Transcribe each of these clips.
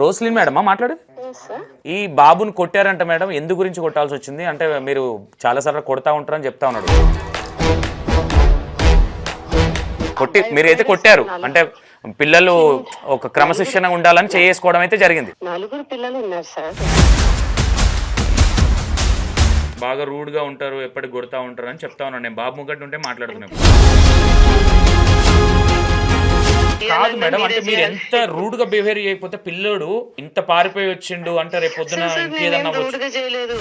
రోస్లిన్ మేడమా మాట్లాడు ఈ బాబుని కొట్టారంట మేడం ఎందు గురించి కొట్టాల్సి వచ్చింది అంటే మీరు చాలాసార్లు కొడతా ఉంటారని చెప్తా ఉన్నాడు కొట్టి మీరు అయితే కొట్టారు అంటే పిల్లలు ఒక క్రమశిక్షణ ఉండాలని చేసుకోవడం అయితే జరిగింది బాగా రూడ్గా ఉంటారు ఎప్పటికి కొడతా ఉంటారు అని చెప్తా ఉన్నాను నేను బాబు ముగ్గట్టు ఉంటే మాట్లాడుతున్నాను కాదు మేడం అంటే మీరు ఎంత రూడ్ గా బిహేవ్ చేయకపోతే పిల్లోడు ఇంత పారిపోయి వచ్చిండు అంటే రేపు పొద్దున ఇంకేదన్నా చేయలేదు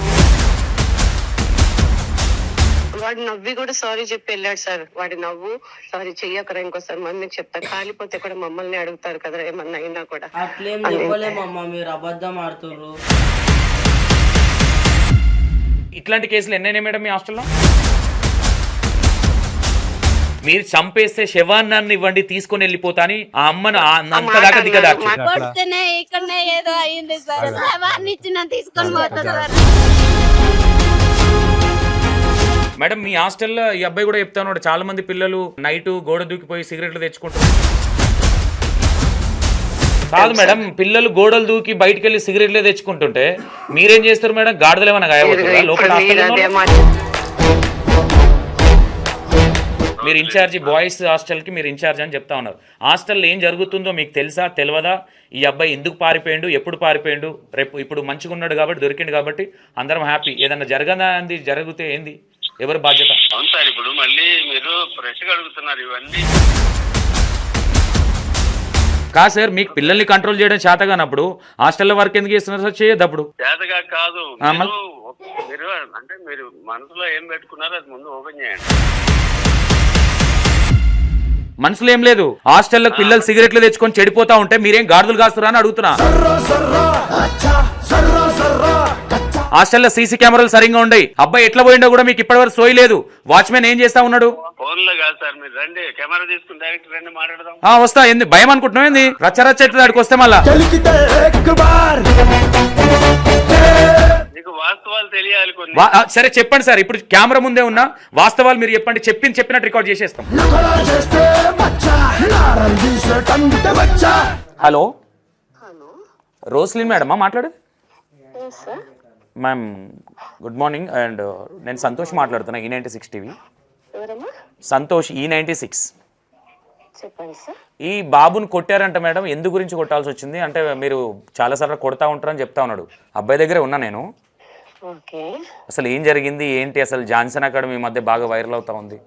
వాడు నవ్వి కూడా సారీ చెప్పి వెళ్ళాడు సార్ వాడి నవ్వు సారీ చెయ్యకరా ఇంకోసారి మమ్మీ చెప్తారు కాలిపోతే కూడా మమ్మల్ని అడుగుతారు కదా ఏమన్నా అయినా కూడా మీరు అబద్ధం ఆడుతున్నారు ఇట్లాంటి కేసులు ఎన్నైనా మేడం మీ హాస్టల్లో మీరు చంపేస్తే శవాన్ని ఇవ్వండి తీసుకొని వెళ్ళిపోతా అని ఆ అమ్మను అంతదాకా దిగదాకు మేడం మీ హాస్టల్లో ఈ అబ్బాయి కూడా చెప్తాను చాలా మంది పిల్లలు నైట్ గోడ దూకిపోయి సిగరెట్లు తెచ్చుకుంటారు కాదు మేడం పిల్లలు గోడలు దూకి బయటకెళ్ళి సిగరెట్లే తెచ్చుకుంటుంటే మీరేం చేస్తారు మేడం గాడిదలేమన్నా గాయపడుతుందా లోపల మీరు ఇన్ఛార్జి బాయ్స్ హాస్టల్కి మీరు ఇన్ఛార్జ్ అని చెప్తా ఉన్నారు హాస్టల్లో ఏం జరుగుతుందో మీకు తెలుసా తెలియదా ఈ అబ్బాయి ఎందుకు పారిపోయిండు ఎప్పుడు పారిపోయిండు రేపు ఇప్పుడు మంచిగా ఉన్నాడు కాబట్టి దొరికిండు కాబట్టి అందరం హ్యాపీ ఏదన్నా జరగదా అంది జరిగితే ఏంది ఎవరు బాధ్యత అవును సార్ ఇప్పుడు మళ్ళీ మీరు ఫ్రెష్గా అడుగుతున్నారు ఇవన్నీ కాదు సార్ మీకు పిల్లల్ని కంట్రోల్ చేయడం చేత కానప్పుడు హాస్టల్లో వర్క్ ఎందుకు చేస్తున్నారు సార్ చేయొద్దప్పుడు చేతగా కాదు మీరు మీరు అంటే మీరు మనసులో ఏం పెట్టుకున్నారో అది ముందు ఓపెన్ చేయండి మనసులో ఏం లేదు హాస్టల్లో పిల్లలు సిగరెట్లు తెచ్చుకొని చెడిపోతా ఉంటే మీరేం గాడులు కాస్తురా అని అడుగుతున్నా హాస్టల్లో సీసీ కెమెరాలు సరిగ్గా ఉండయి అబ్బాయి ఎట్లా పోయిండో కూడా మీకు ఇప్పటి వరకు సోయలేదు వాచ్మెన్ ఏం చేస్తా ఉన్నాడు వస్తా ఏంది భయం అనుకుంటున్నావు ఏంది రచ్చ రచ్చ ఎట్లా వస్తే మళ్ళా సరే చెప్పండి సార్ ఇప్పుడు కెమెరా ముందే ఉన్నా వాస్తవాలు మీరు చెప్పండి చెప్పింది చెప్పినట్టు రికార్డ్ చేసేస్తాం హలో రోస్లిన్ మేడమా మాట్లాడేది మ్యామ్ గుడ్ మార్నింగ్ అండ్ నేను సంతోష్ మాట్లాడుతున్నా ఈ నైన్టీ సిక్స్ టీవీ సంతోష్ ఈ నైంటీ సిక్స్ ఈ బాబుని కొట్టారంట మేడం ఎందు గురించి కొట్టాల్సి వచ్చింది అంటే మీరు చాలాసార్లు కొడతా ఉంటారని చెప్తా ఉన్నాడు అబ్బాయి దగ్గరే ఉన్నా నేను అసలు ఏం జరిగింది ఏంటి అసలు జాన్సన్ అకాడమీ మధ్య బాగా వైరల్ అవుతా ఉంది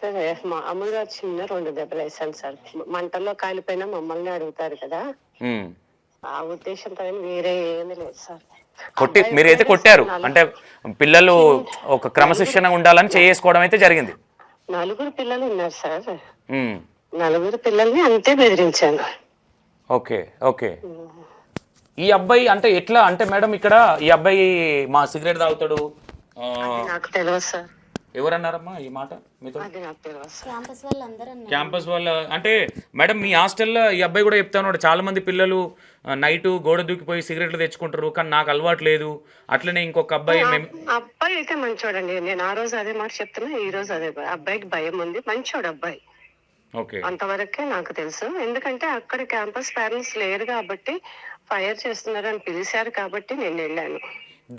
సార్ మామూలుగా చిన్న రెండు దెబ్బలు వేసాను సార్ మంటల్లో కాలిపోయినా మమ్మల్ని అడుగుతారు కదా ఆ ఉద్దేశంతో వేరే ఏమీ లేదు సార్ కొట్టి మీరైతే కొట్టారు అంటే పిల్లలు ఒక క్రమశిక్షణ ఉండాలని చేసుకోవడం అయితే జరిగింది నలుగురు పిల్లలు ఉన్నారు సార్ నలుగురు పిల్లల్ని అంతే బెదిరించాను ఓకే ఓకే ఈ అబ్బాయి అంటే ఎట్లా అంటే మేడం ఇక్కడ ఈ అబ్బాయి మా సిగరెట్ తాగుతాడు నాకు తెలియదు సార్ ఎవరన్నారమ్మా ఈ మాట మీతో నాకు తెలియదు క్యాంపస్ అందరూ క్యాంపస్ వాళ్ళ అంటే మేడం మీ హాస్టల్లో ఈ అబ్బాయి కూడా చెప్తాను చాలా మంది పిల్లలు నైట్ గోడ దూకిపోయి సిగరెట్లు తెచ్చుకుంటారు కానీ నాకు అలవాటు లేదు అట్లనే ఇంకొక అబ్బాయి అబ్బాయి అయితే మంచోడండి నేను ఆ రోజు అదే మాట చెప్తున్నా ఈ రోజు అదే అబ్బాయికి భయం ఉంది మంచోడు అబ్బాయి అంతవరకే నాకు తెలుసు ఎందుకంటే అక్కడ క్యాంపస్ పేరెంట్స్ లేరు కాబట్టి ఫైర్ చేస్తున్నారు అని పిలిచారు కాబట్టి నేను వెళ్ళాను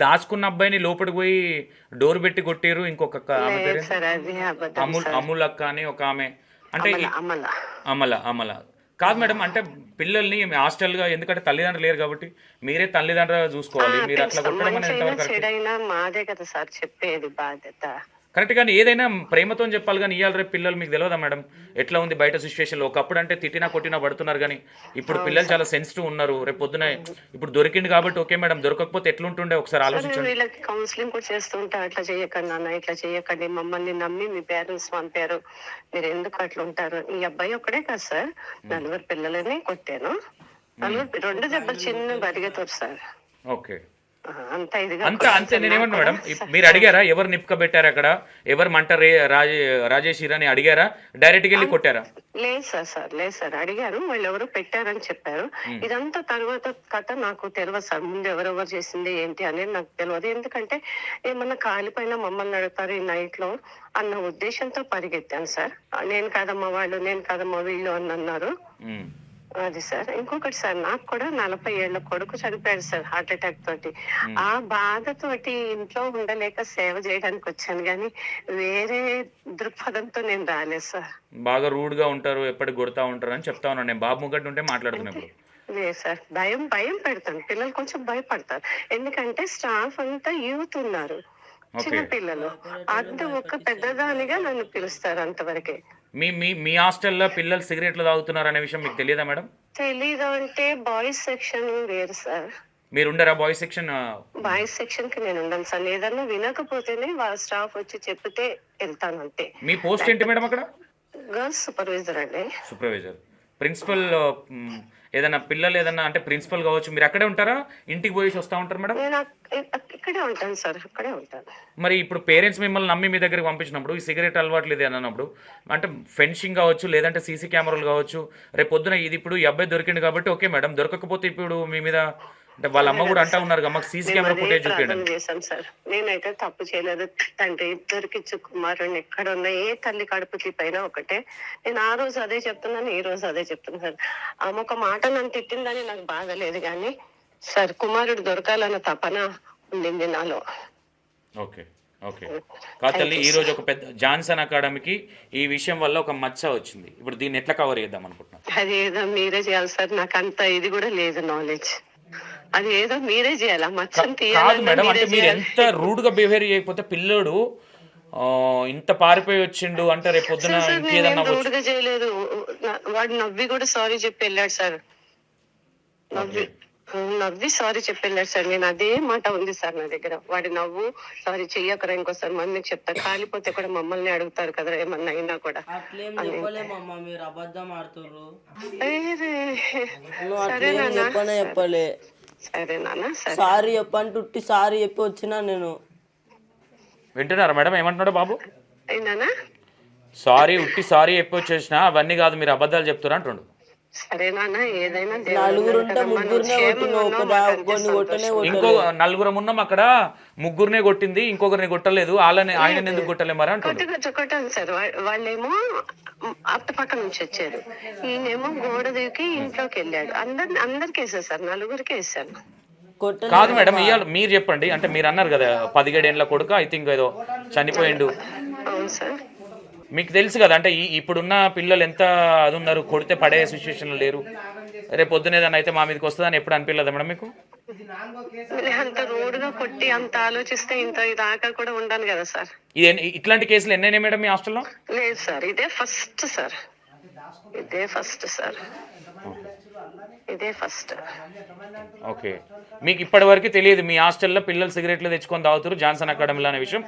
దాచుకున్న అబ్బాయిని లోపలికి పోయి డోర్ పెట్టి కొట్టారు ఇంకొక అమూల్ అక్క అని ఒక ఆమె అంటే అమల అమల కాదు మేడం అంటే పిల్లల్ని హాస్టల్ గా ఎందుకంటే తల్లిదండ్రులు లేరు కాబట్టి మీరే తల్లిదండ్రులు చూసుకోవాలి మీరు అట్లా కొట్టడం మాదే కదా సార్ చెప్పేది బాధ్యత కరెక్ట్ కానీ ఏదైనా ప్రేమతో చెప్పాలి కానీ ఇవాళ రేపు పిల్లలు మీకు తెలియదా మేడం ఎట్లా ఉంది బయట సిచ్యువేషన్లో ఒకప్పుడు అంటే తిట్టినా కొట్టినా పడుతున్నారు కానీ ఇప్పుడు పిల్లలు చాలా సెన్సిటివ్ ఉన్నారు రేపు పొద్దున ఇప్పుడు దొరికింది కాబట్టి ఓకే మేడం దొరకకపోతే ఎట్లుంటుండే ఒకసారి ఆలోచించండి వీళ్ళకి కౌన్సిలింగ్ కూడా చేస్తుంటా అట్లా చేయకండి నాన్న ఇట్లా చేయకండి మమ్మల్ని నమ్మి మీ పేరెంట్స్ పంపారు మీరు ఎందుకు అట్లా ఉంటారు ఈ అబ్బాయి ఒక్కడే కాదు సార్ నలుగురు పిల్లలని కొట్టాను నలుగురు రెండు దెబ్బలు చిన్న బరిగెత్తారు సార్ ఓకే అంత అంతే మేడం మీరు అడిగారా ఎవరు నిప్పుక పెట్టారు అక్కడ ఎవరు మంట రాజేష్ అని అడిగారా డైరెక్ట్ వెళ్ళి కొట్టారా లేదు సార్ సార్ లేదు సార్ అడిగారు వాళ్ళు ఎవరు పెట్టారని చెప్పారు ఇదంతా తర్వాత కథ నాకు తెలియదు సార్ ముందు ఎవరెవరు చేసింది ఏంటి అనేది నాకు తెలియదు ఎందుకంటే ఏమన్నా కాలిపైన మమ్మల్ని అడుగుతారు ఈ నైట్ లో అన్న ఉద్దేశంతో పరిగెత్తాను సార్ నేను కాదమ్మా వాళ్ళు నేను కాదమ్మా వీళ్ళు అని అన్నారు అది సార్ ఇంకొకటి సార్ నాకు కూడా నలభై ఏళ్ళ కొడుకు చనిపోయాడు సార్ హార్ట్ అటాక్ తోటి ఆ బాధతోటి ఇంట్లో ఉండలేక సేవ చేయడానికి వచ్చాను కానీ వేరే దృక్పథంతో నేను రాలేదు సార్ బాగా రూడ్ గా ఉంటారు ఎప్పటి గుర్తా ఉంటారు అని చెప్తా ఉన్నాను నేను బాబు ముగ్గట్టు ఉంటే మాట్లాడుతున్నప్పుడు లేదు సార్ భయం భయం పెడతాను పిల్లలు కొంచెం భయపడతారు ఎందుకంటే స్టాఫ్ అంతా యూత్ ఉన్నారు చిన్నపిల్లలు అంత ఒక పెద్దదానిగా నన్ను పిలుస్తారు అంతవరకే మీ మీ మీ హాస్టల్లో పిల్లలు సిగరెట్లు తాగుతున్నారు అనే విషయం మీకు తెలియదా మేడం తెలీదు అంటే బాయ్స్ సెక్షన్ వేరు సార్ మీరు ఉండరా బాయ్స్ సెక్షన్ బాయ్స్ సెక్షన్ కి నేను ఉండను సార్ ఏదన్నా వినకపోతేనే వాళ్ళ స్టాఫ్ వచ్చి చెప్తే వెళ్తాను అంతే మీ పోస్ట్ ఏంటి మేడం అక్కడ గర్ల్స్ సూపర్వైజర్ అండి సూపర్వైజర్ ప్రిన్సిపల్ ఏదైనా పిల్లలు ఏదైనా అంటే ప్రిన్సిపల్ కావచ్చు మీరు అక్కడే ఉంటారా ఇంటికి పోయేసి వస్తూ ఉంటారు మేడం ఇక్కడే ఉంటాను సార్ అక్కడే ఉంటాను మరి ఇప్పుడు పేరెంట్స్ మిమ్మల్ని నమ్మి మీ దగ్గరికి పంపించినప్పుడు ఈ సిగరెట్ అలవాట్లు ఇది అన్నప్పుడు అంటే ఫెన్సింగ్ కావచ్చు లేదంటే సీసీ కెమెరాలు కావచ్చు రేపు పొద్దున ఇది ఇప్పుడు ఈ అబ్బాయి దొరికింది కాబట్టి ఓకే మేడం దొరకకపోతే ఇప్పుడు మీ మీద అంటే వాళ్ళ అమ్మ కూడా అంటా ఉన్నారు మాకు సీసీ కెమెరా ఫుటేజ్ చూపించండి సార్ నేనైతే తప్పు చేయలేదు తండ్రి ఇద్దరికి కుమారుని ఎక్కడ ఉన్న ఏ తల్లి కడుపు తిప్పైనా ఒకటే నేను ఆ రోజు అదే చెప్తున్నాను ఈ రోజు అదే చెప్తున్నాను సార్ ఆమె ఒక మాట నన్ను తిట్టిందని నాకు బాధ లేదు కానీ సార్ కుమారుడు దొరకాలన్న తపన ఉండింది నాలో ఓకే ఓకే కాతల్లి ఈ రోజు ఒక పెద్ద జాన్సన్ అకాడమీకి ఈ విషయం వల్ల ఒక మచ్చ వచ్చింది ఇప్పుడు దీన్ని ఎట్లా కవర్ చేద్దాం అనుకుంటున్నాను అదేదో మీరే చేయాలి సార్ నాకు అంత ఇది కూడా లేదు నాలెడ్జ్ అది ఏదో మీరే చేయాలా మచ్చం కాదు మేడం అంటే మీరు ఎంత రూడ్ గా బిహేవియర్ చేయకపోతే పిల్లోడు ఇంత పారిపోయి వచ్చిండు అంటే రేపు పొద్దున రూడ్ గా చేయలేదు వాడు నవ్వి కూడా సారీ చెప్పి వెళ్ళాడు సార్ నవ్వి నవ్వి సారీ చెప్పి వెళ్ళాడు సార్ నేను అదే మాట ఉంది సార్ నా దగ్గర వాడి నవ్వు సారీ చెయ్యకరా ఇంకోసారి మమ్మీకి చెప్తారు కాలిపోతే కూడా మమ్మల్ని అడుగుతారు కదా ఏమన్నా అయినా కూడా మీరు అబద్ధం ఆడుతున్నారు సరే నాన్న చెప్పలే సారీ చెప్పని టుట్టి సారీ చెప్పి వచ్చినా నేను వింటున్నారా మేడం ఏమంటున్నాడు బాబు సారీ ఉట్టి సారీ చెప్పి వచ్చేసిన అవన్నీ కాదు మీరు అబద్ధాలు చెప్తున్నారు అంటుండు నలుగురు నాన్న ఇంకో నలుగురం ఉన్నాం అక్కడ ముగ్గురినే కొట్టింది ఇంకొకరిని కొట్టలేదు వాళ్ళని ఆయన ఎందుకు కొట్టలే మరి అంటారు వాళ్ళేమో అత్త పక్క నుంచి వచ్చారు ఈయనేమో గోడ దిగి ఇంట్లోకి వెళ్ళాడు అందరు అందరికి వేసారు సార్ నలుగురికి వేసాను కాదు మేడం ఇవాళ మీరు చెప్పండి అంటే మీరు అన్నారు కదా పదిహేడేళ్ళ కొడుకు ఐ థింక్ ఏదో చనిపోయిండు మీకు తెలుసు కదా అంటే ఇప్పుడున్న పిల్లలు ఎంత అది ఉన్నారు కొడితే పడే సిచ్యువేషన్ లేరు రేపు పొద్దునే దాన్ని అయితే మా మీదకి వస్తుందని ఎప్పుడు అనిపించలేదు మేడం మీకు అంత రోడ్డుగా కొట్టి అంత ఆలోచిస్తే ఇంత దాకా కూడా ఉండాలి కదా సార్ ఇట్లాంటి కేసులు ఎన్నైనా మేడం మీ హాస్టల్లో లేదు సార్ ఇదే ఫస్ట్ సార్ ఇదే ఫస్ట్ సార్ ఇదే ఫస్ట్ ఓకే మీకు ఇప్పటివరకు తెలియదు మీ హాస్టల్లో పిల్లలు సిగరెట్లు తెచ్చుకొని తాగుతారు జాన్సన్ అకాడమీలో అనే విషయం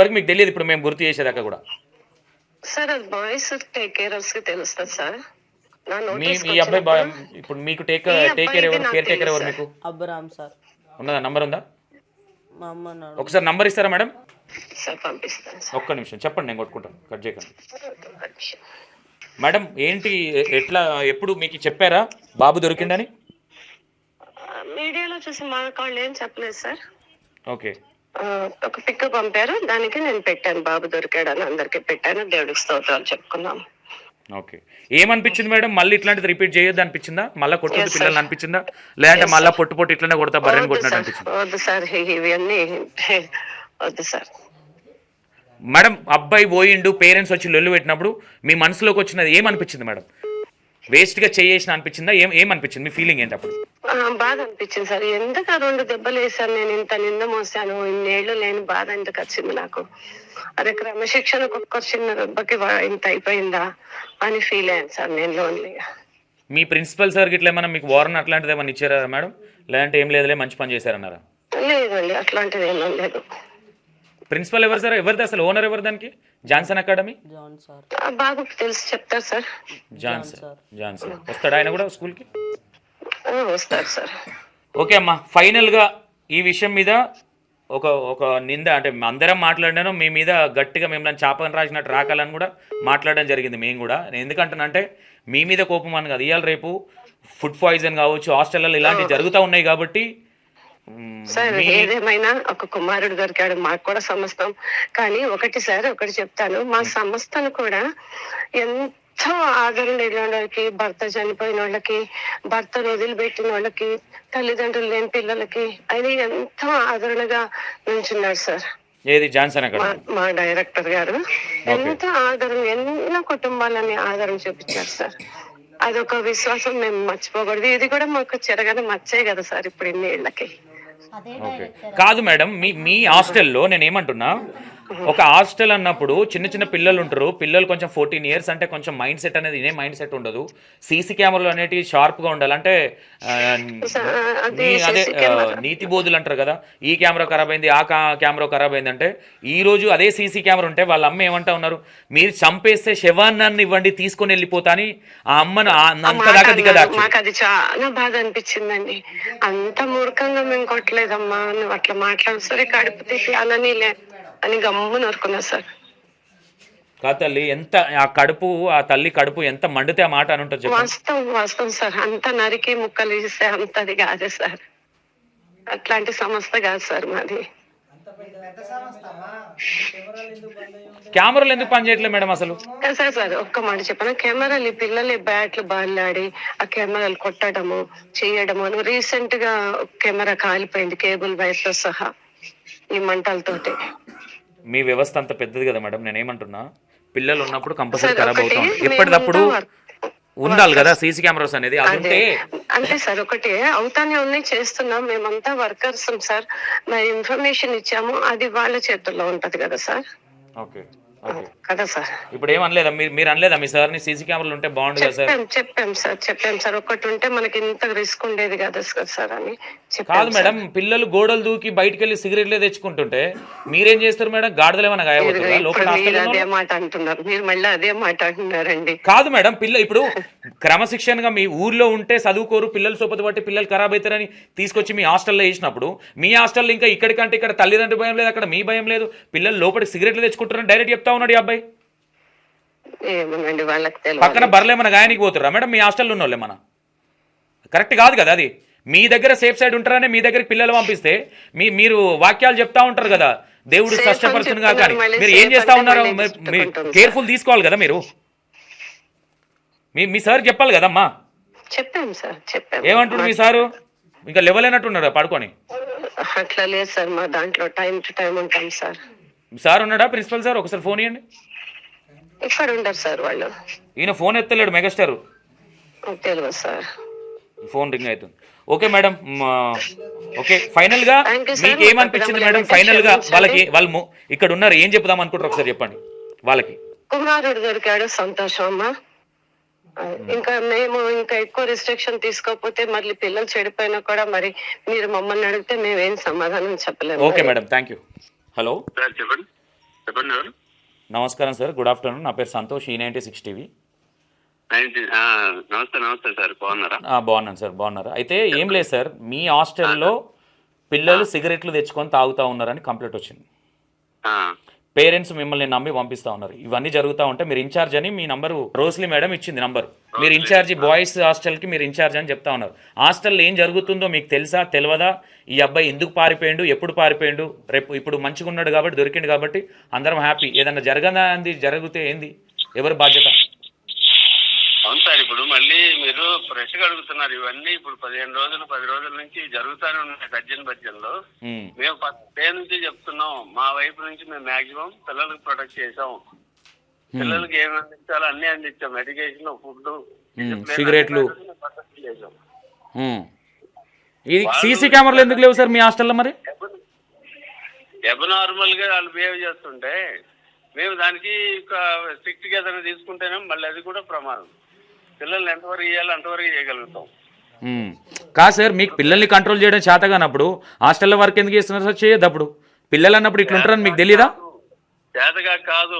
వరకు మీకు తెలియదు ఇప్పుడు మేము గుర్తు చేసేదాకా కూడా సార్ అది బాయ్స్ టేక్ కేరర్స్కి తెలుస్తుంది సార్ మీ మీ అబ్బాయి ఇప్పుడు మీకు టేక్ టేక్ కేర్ ఎవరు కేర్ టేకర్ ఎవరు మీకు అబ్రామ్ సార్ ఉన్నదా నంబర్ ఉందా ఒకసారి నంబర్ ఇస్తారా మేడం సార్ పంపిస్తాను ఒక్క నిమిషం చెప్పండి నేను కొట్టుకుంటాను కట్ చేయకండి మేడం ఏంటి ఎట్లా ఎప్పుడు మీకు చెప్పారా బాబు దొరికిందని మీడియాలో చూసి మా కాళ్ళు ఏం చెప్పలేదు సార్ ఓకే ఆ, ఒక పిక్ పంపారు దానికి నేను పెట్టాను బాబు దొరికాడని అందరికీ పెట్టాను దేవుడికి స్తోత్రాలు చెప్పుకున్నాము ఓకే ఏమనిపించింది మేడం మళ్ళీ ఇట్లాంటిది రిపీట్ చేయొద్దు అనిపించిందా మళ్ళీ కొట్టుకుంది పిల్లలు అనిపించిందా లేదంటే మళ్ళీ పొట్టు పొట్టు ఇట్లనే కొడతా బర్రెని కొట్టినట్టు అనిపించింది సార్ ఇవన్నీ సార్ మేడం అబ్బాయి పోయిండు పేరెంట్స్ వచ్చి లొల్లు పెట్టినప్పుడు మీ మనసులోకి వచ్చినది ఏమనిపించింది మేడం వేస్ట్ గా చేయేసిన అనిపించిందా ఏం ఏమనిపించింది మీ ఫీలింగ్ ఏంటి అప్పుడు బాధ అనిపించింది సార్ ఎందుకు రెండు దెబ్బలు వేసాను నేను ఇంత నింద మోసాను ఇన్నేళ్ళు లేని బాధ ఎందుకు వచ్చింది నాకు అదే క్రమశిక్షణ ఒక్కొక్క చిన్న దెబ్బకి ఇంత అయిపోయిందా అని ఫీల్ అయ్యాను సార్ నేను లోన్లీగా మీ ప్రిన్సిపల్ సార్ గిట్ల ఏమైనా మీకు వారన్ అట్లాంటిది ఏమన్నా ఇచ్చారా మేడం లేదంటే ఏం లేదులే మంచి పని చేశారన్నారా లేదండి అట్లాంటిది ఏమీ లేదు ప్రిన్సిపల్ ఎవరు సార్ ఎవరిది అసలు ఓనర్ ఎవరు దానికి Johnson academy John sir Babu sir John sir John sir వస్తాడు ఆయన కూడా స్కూల్కి కి సార్ ఓకే అమ్మా ఫైనల్గా ఈ విషయం మీద ఒక ఒక నింద అంటే అందరం మాట్లాడాను మీ మీద గట్టిగా మిమ్మల్ని చాపని రాసినట్టు రాకాలని కూడా మాట్లాడడం జరిగింది మేము కూడా నేను ఎందుకంటానంటే మీ మీద కోపం అని కాదు ఇవాళ రేపు ఫుడ్ పాయిజన్ కావచ్చు హాస్టల్లో ఇలాంటివి జరుగుతూ ఉన్నాయి కాబట్టి సార్ ఏదేమైనా ఒక కుమారుడు దొరికాడు మాకు కూడా సమస్తం కానీ ఒకటి సార్ ఒకటి చెప్తాను మా సంస్థను కూడా ఎంతో ఆదరణ లేని వాళ్ళకి భర్త చనిపోయిన వాళ్ళకి భర్తను వదిలిపెట్టిన వాళ్ళకి తల్లిదండ్రులు లేని పిల్లలకి ఆయన ఎంతో ఆదరణగా నిల్చున్నారు సార్ ఏది జాన్సన్ మా డైరెక్టర్ గారు ఎంతో ఆదరణ ఎన్నో కుటుంబాలని ఆదరణ చూపించారు సార్ అదొక విశ్వాసం మేము మర్చిపోకూడదు ఇది కూడా మాకు చెరగని మర్చాయి కదా సార్ ఇప్పుడు ఇన్ని ఏళ్ళకి కాదు మేడం మీ మీ హాస్టల్లో నేను ఏమంటున్నా ఒక హాస్టల్ అన్నప్పుడు చిన్న చిన్న పిల్లలు ఉంటారు పిల్లలు కొంచెం ఫోర్టీన్ ఇయర్స్ అంటే కొంచెం మైండ్ సెట్ అనేది ఇదే మైండ్ సెట్ ఉండదు సీసీ కెమెరాలు అనేటివి షార్ప్ గా ఉండాలి అంటే అదే నీతి బోధులు అంటారు కదా ఈ కెమెరా ఖరాబ్ అయింది ఆ కెమెరా ఖరాబ్ అయింది అంటే ఈ రోజు అదే సీసీ కెమెరా ఉంటే వాళ్ళ అమ్మ ఏమంటా ఉన్నారు మీరు చంపేస్తే శవాన్నాన్ని ఇవ్వండి తీసుకొని వెళ్ళిపోతా అని ఆ అమ్మను అంతదాకా దిగదాచు చాలా బాధ అనిపించిందండి అంత మూర్ఖంగా మేము కొట్టలేదమ్మా అట్లా మాట్లాడు సరే కడుపు తీసి అననీలే అని గమ్ము నూరుకున్నా సార్ కాదు తల్లి ఎంత ఆ కడుపు ఆ తల్లి కడుపు ఎంత మండితే ఆ మాట అని ఉంటుంది వాస్తవం వాస్తవం సార్ అంత నరికి ముక్కలు అంత అంతది కాదే సార్ అట్లాంటి సంస్థ కాదు సార్ మాది కెమెరాలు ఎందుకు పనిచేయట్లేదు మేడం అసలు సార్ సార్ ఒక్క మాట చెప్పాను కెమెరాలు పిల్లలు బ్యాట్లు బాల్లాడి ఆ కెమెరాలు కొట్టడము చేయడము అని రీసెంట్ గా కెమెరా కాలిపోయింది కేబుల్ వైర్ తో సహా ఈ మంటలతోటి మీ వ్యవస్థ అంత పెద్దది కదా మేడం నేనేమంటున్నా పిల్లలు ఉన్నప్పుడు కంపల్సరీ ఖరాబ్ అవుతాం ఎప్పటికప్పుడు ఉండాలి కదా సీసీ కెమెరాస్ అనేది అంటే అంటే సార్ ఒకటి అవుతానే ఉన్నాయి చేస్తున్నాం మేమంతా వర్కర్స్ సార్ మరి ఇన్ఫర్మేషన్ ఇచ్చాము అది వాళ్ళ చేతుల్లో ఉంటది కదా సార్ ఓకే సార్ ఇప్పుడు ఏమనలేదా మీరు మీరు అనలేదా మీ సార్ ని సీసీ కెమెరాలు ఉంటే బాగుండు కదా సార్ చెప్పాం సార్ చెప్పాం సార్ ఒకటి ఉంటే మనకి ఇంత రిస్క్ ఉండేది కదా సార్ అని కాదు మేడం పిల్లలు గోడలు దూకి బయటికి వెళ్ళి సిగరెట్లు తెచ్చుకుంటుంటే మీరేం చేస్తారు మేడం గాడిదలు ఏమైనా అదే మాట అంటున్నారు మీరు మళ్ళీ అదే మాట అంటున్నారండి కాదు మేడం పిల్ల ఇప్పుడు క్రమశిక్షణగా మీ ఊర్లో ఉంటే చదువుకోరు పిల్లలు సోపతి పట్టి పిల్లలు ఖరాబ్ అవుతారని తీసుకొచ్చి మీ హాస్టల్లో వేసినప్పుడు మీ హాస్టల్లో ఇంకా ఇక్కడికంటే ఇక్కడ తల్లిదండ్రి భయం లేదు అక్కడ మీ భయం లేదు పిల్లలు లోపలికి సిగరెట్లు తెచ్చుకుంటారని డైరెక్ట్ చెప్తారు చెప్తా ఉన్నాడు ఈ అబ్బాయి పక్కన బర్లేమన్నా గాయానికి పోతురా మేడం మీ హాస్టల్లో ఉన్న మన కరెక్ట్ కాదు కదా అది మీ దగ్గర సేఫ్ సైడ్ ఉంటారనే మీ దగ్గరికి పిల్లలు పంపిస్తే మీ మీరు వాక్యాలు చెప్తా ఉంటారు కదా దేవుడు కష్టపరుచును కాక మీరు ఏం చేస్తా ఉన్నారు కేర్ఫుల్ తీసుకోవాలి కదా మీరు మీ మీ సార్ చెప్పాలి కదమ్మా చెప్పాను సార్ మీ సారు ఇంకా లెవెల్ అయినట్టున్నారా పడుకొని అట్లా లేదు సార్ మా దాంట్లో టైం టు టైం ఉంటాం సార్ సార్ ఉన్నాడా ప్రిన్సిపల్ సార్ ఒకసారి ఫోన్ ఇవ్వండి సార్ వాళ్ళు ఈయన ఫోన్ ఎత్తలేడు మెగాస్టార్ తెలియదు సార్ ఫోన్ రింగ్ అవుతుంది ఓకే మేడం ఓకే ఫైనల్ గా మీకు ఏమనిపించింది మేడం ఫైనల్ గా వాళ్ళకి వాళ్ళు ఇక్కడ ఉన్నారు ఏం చెప్దాం అనుకుంటారు ఒకసారి చెప్పండి వాళ్ళకి కుమారుడు దొరికాడు సంతోషం అమ్మా ఇంకా మేము ఇంకా ఎక్కువ రిస్ట్రిక్షన్ తీసుకోకపోతే మళ్ళీ పిల్లలు చెడిపోయినా కూడా మరి మీరు మమ్మల్ని అడిగితే మేమేం సమాధానం చెప్పలేము okay madam thank you hello sir చెప్పండి చెప్పండి నమస్కారం సార్ గుడ్ ఆఫ్టర్నూన్ నా పేరు సంతోష్ ఈ నైన్టీ సిక్స్ టీవీ నమస్తే నమస్తే సార్ బాగున్నారా బాగున్నాను సార్ బాగున్నారు అయితే ఏం లేదు సార్ మీ హాస్టల్లో పిల్లలు సిగరెట్లు తెచ్చుకొని తాగుతా ఉన్నారని కంప్లైంట్ వచ్చింది పేరెంట్స్ మిమ్మల్ని నమ్మి పంపిస్తా ఉన్నారు ఇవన్నీ జరుగుతూ ఉంటే మీరు ఇన్ఛార్జ్ అని మీ నంబరు రోస్లీ మేడం ఇచ్చింది నంబర్ మీరు ఇన్ఛార్జ్ బాయ్స్ హాస్టల్కి మీరు ఇన్ఛార్జ్ అని చెప్తా ఉన్నారు హాస్టల్లో ఏం జరుగుతుందో మీకు తెలుసా తెలియదా ఈ అబ్బాయి ఎందుకు పారిపోయిండు ఎప్పుడు పారిపోయిండు రేపు ఇప్పుడు మంచిగా ఉన్నాడు కాబట్టి దొరికిండు కాబట్టి అందరం హ్యాపీ ఏదన్నా జరగదా అంది జరిగితే ఏంది ఎవరి బాధ్యత అవును సార్ ఇప్పుడు మళ్ళీ మీరు గా అడుగుతున్నారు ఇవన్నీ ఇప్పుడు పదిహేను రోజులు పది రోజుల నుంచి జరుగుతూనే ఉన్నాయి గర్జన్ బర్జనలు మేము డే నుంచి చెప్తున్నాం మా వైపు నుంచి మేము మాక్సిమం పిల్లలకు ప్రొటెక్ట్ చేసాం పిల్లలకి ఏమి అందించాలో అన్ని అందించాం ఎడ్యుకేషన్ ఫుడ్ సిగరెట్లు ఇది సీసీ కెమెరాలు ఎందుకు లేవు సార్ మీ హాస్టల్లో మరి నార్మల్ గా వాళ్ళు బిహేవ్ చేస్తుంటే మేము దానికి స్ట్రిక్ట్ గా తీసుకుంటేనే మళ్ళీ అది కూడా ప్రమాదం పిల్లల్ని ఎంతవరకు ఇవ్వాలి అంతవరకు చేయగలుగుతాం కాదు సార్ మీకు పిల్లల్ని కంట్రోల్ చేయడం చేత కానప్పుడు హాస్టల్లో వర్క్ ఎందుకు చేస్తున్నారు సార్ చేయదు అప్పుడు పిల్లలు అన్నప్పుడు ఉంటారని మీకు తెలీదా చేతగా కాదు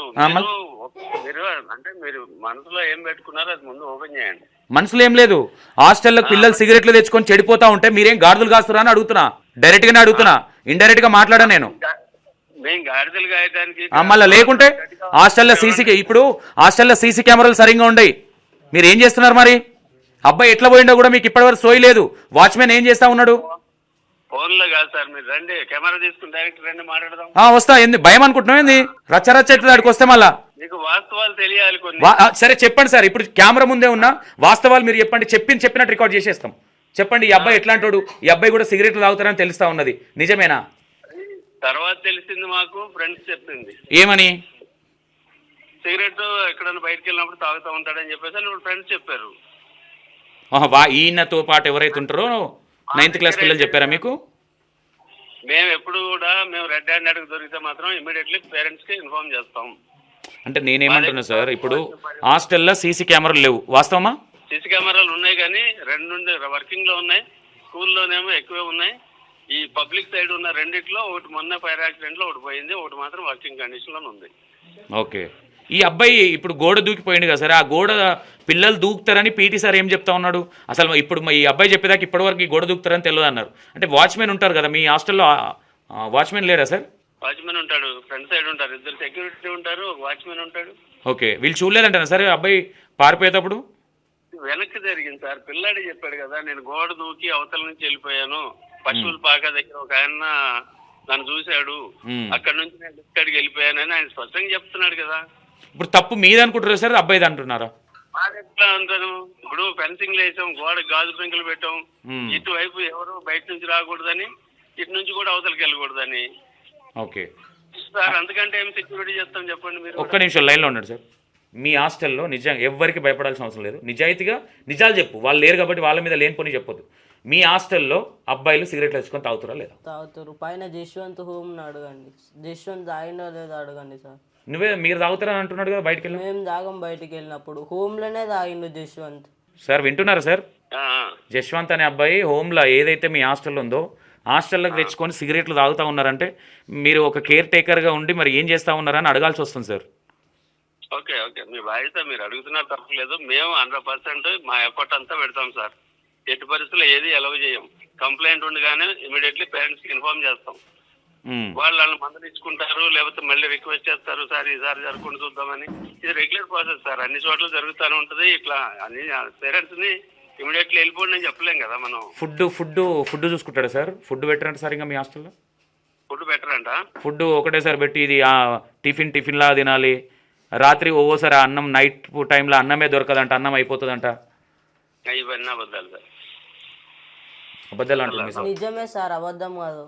అంటే మీరు మనసులో ఏం పెట్టుకున్నారో అది ముందు ఓపెన్ చేయండి మనసులో ఏం లేదు హాస్టల్లో పిల్లలు సిగరెట్లు తెచ్చుకొని చెడిపోతా ఉంటే మీరేం గాడిదలు కాస్తురా అని అడుగుతున్నా డైరెక్ట్ గానే అడుగుతున్నా ఇండైరెక్ట్ గా మాట్లాడా నేను మళ్ళీ లేకుంటే హాస్టల్లో సీసీ ఇప్పుడు హాస్టల్లో సీసీ కెమెరాలు సరిగ్గా ఉండయి మీరు ఏం చేస్తున్నారు మరి అబ్బాయి ఎట్లా పోయిండో కూడా మీకు ఇప్పటివరకు సోయి లేదు వాచ్మెన్ ఏం చేస్తా ఉన్నాడు వస్తా ఏంది భయం అనుకుంటున్నావు ఏంది రచ్చ రచ్చ దాడికి వస్తే మళ్ళా సరే చెప్పండి సార్ ఇప్పుడు కెమెరా ముందే ఉన్నా వాస్తవాలు మీరు చెప్పండి చెప్పింది చెప్పినట్టు రికార్డ్ చేసేస్తాం చెప్పండి ఈ అబ్బాయి ఎట్లాంటి వాడు ఈ అబ్బాయి కూడా సిగరెట్లు తాగుతారని తెలుస్తా ఉన్నది నిజమేనా తర్వాత తెలిసింది మాకు ఫ్రెండ్స్ చెప్పింది ఏమని సిగరెట్ ఎక్కడైనా బయటకు వెళ్ళినప్పుడు తాగుతూ ఉంటాడని చెప్పేసి అని ఫ్రెండ్స్ చెప్పారు ఈయనతో పాటు ఎవరైతే ఉంటారో నైన్త్ క్లాస్ పిల్లలు చెప్పారా మీకు మేము ఎప్పుడు కూడా మేము రెడ్ హ్యాండ్ అడుగు దొరికితే మాత్రం ఇమీడియట్లీ పేరెంట్స్ కి ఇన్ఫార్మ్ చేస్తాం అంటే నేనేమంటున్నా సార్ ఇప్పుడు హాస్టల్లో సీసీ కెమెరాలు లేవు వాస్తవమా సీసీ కెమెరాలు ఉన్నాయి కానీ రెండు నుండి వర్కింగ్ లో ఉన్నాయి స్కూల్లోనేమో ఎక్కువే ఉన్నాయి ఈ పబ్లిక్ సైడ్ ఉన్న రెండిట్లో ఒకటి మొన్న ఫైర్ యాక్సిడెంట్ లో ఒకటి పోయింది ఒకటి మాత్రం వర్కింగ్ కండిషన్ లో ఉంది ఓకే ఈ అబ్బాయి ఇప్పుడు గోడ దూకిపోయింది కదా సరే ఆ గోడ పిల్లలు దూకుతారని పీటీ సార్ ఏం చెప్తా ఉన్నాడు అసలు ఇప్పుడు ఈ అబ్బాయి చెప్పేదాకా ఇప్పటివరకు ఈ గోడ దూకుతారని తెలియదు అన్నారు అంటే వాచ్మెన్ ఉంటారు కదా మీ హాస్టల్లో వాచ్మెన్ లేరా సార్ వాచ్మెన్ ఉంటాడు ఫ్రంట్ సైడ్ ఉంటారు ఇద్దరు సెక్యూరిటీ ఉంటారు వాచ్మెన్ ఉంటాడు ఓకే వీళ్ళు చూడలేదంటారా సార్ అబ్బాయి పారిపోయేటప్పుడు వెనక్కి జరిగింది సార్ పిల్లాడి చెప్పాడు కదా నేను గోడ దూకి అవతల నుంచి వెళ్ళిపోయాను పశువుల పాక దగ్గర ఒక ఆయన నన్ను చూశాడు అక్కడ నుంచి నేను అడిగి వెళ్ళిపోయానని ఆయన స్పష్టంగా చెప్తున్నాడు కదా ఇప్పుడు తప్పు మీది అనుకుంటారు సార్ అబ్బాయిది అంటున్నారా ఇప్పుడు ఫెన్సింగ్ వేసాం గోడ గాజు పెంకులు పెట్టాం ఇటువైపు ఎవరు బయట నుంచి రాకూడదని ఇటు నుంచి కూడా అవతలకి వెళ్ళకూడదని ఓకే సార్ అందుకంటే ఏం సెక్యూరిటీ చేస్తాం చెప్పండి మీరు ఒక్క నిమిషం లైన్ లో ఉండండి సార్ మీ హాస్టల్లో నిజంగా ఎవ్వరికి భయపడాల్సిన అవసరం లేదు నిజాయితీగా నిజాలు చెప్పు వాళ్ళు లేరు కాబట్టి వాళ్ళ మీద లేనిపోని చెప్పొద్దు మీ హాస్టల్లో అబ్బాయిలు సిగరెట్లు వేసుకొని తాగుతారా లేదా తాగుతారు పైన జశ్వంత్ హోమ్ అడగండి జశ్వంత్ ఆయన లేదో అడగండి సార్ నువ్వే మీరు తాగుతారని అంటున్నాడు కదా బయటికి వెళ్ళి మేము తాగం బయటికి వెళ్ళినప్పుడు హోమ్ లోనే తాగిండు జశ్వంత్ సార్ వింటున్నారా సార్ జశ్వంత్ అనే అబ్బాయి లో ఏదైతే మీ హాస్టల్ ఉందో హాస్టల్లోకి తెచ్చుకొని సిగరెట్లు తాగుతా ఉన్నారంటే మీరు ఒక కేర్ టేకర్గా ఉండి మరి ఏం చేస్తా ఉన్నారని అడగాల్సి వస్తుంది సార్ ఓకే ఓకే మీ బాధ్యత మీరు అడుగుతున్నారు తప్పలేదు మేము హండ్రెడ్ పర్సెంట్ మా ఎఫర్ట్ అంతా పెడతాం సార్ ఎట్టి పరిస్థితుల్లో ఏది ఎలవ్ చేయం కంప్లైంట్ ఉండగానే ఇమీడియట్లీ పేరెంట్స్కి ఇన్ఫార్మ్ చేస్తాం వాళ్ళు వాళ్ళని మందనిచ్చుకుంటారు లేకపోతే మళ్ళీ రిక్వెస్ట్ చేస్తారు సార్ ఈసారి జరగకుండా చూద్దామని ఇది రెగ్యులర్ ప్రాసెస్ సార్ అన్ని చోట్ల జరుగుతూనే ఉంటది ఇట్లా అన్ని పేరెంట్స్ ని ఇమీడియట్లీ వెళ్ళిపోండి అని చెప్పలేం కదా మనం ఫుడ్ ఫుడ్ ఫుడ్ చూసుకుంటాడు సార్ ఫుడ్ బెటర్ అంటే సార్ ఇంకా మీ హాస్టల్లో ఫుడ్ బెటర్ అంట ఫుడ్ ఒకటే సార్ పెట్టి ఇది టిఫిన్ టిఫిన్ లా తినాలి రాత్రి ఓసారి అన్నం నైట్ టైంలో అన్నమే దొరకదంట అన్నం అయిపోతుందంట ఇవన్నీ అబద్ధాలు సార్ అబద్ధాలు అంటే నిజమే సార్ అబద్ధం కాదు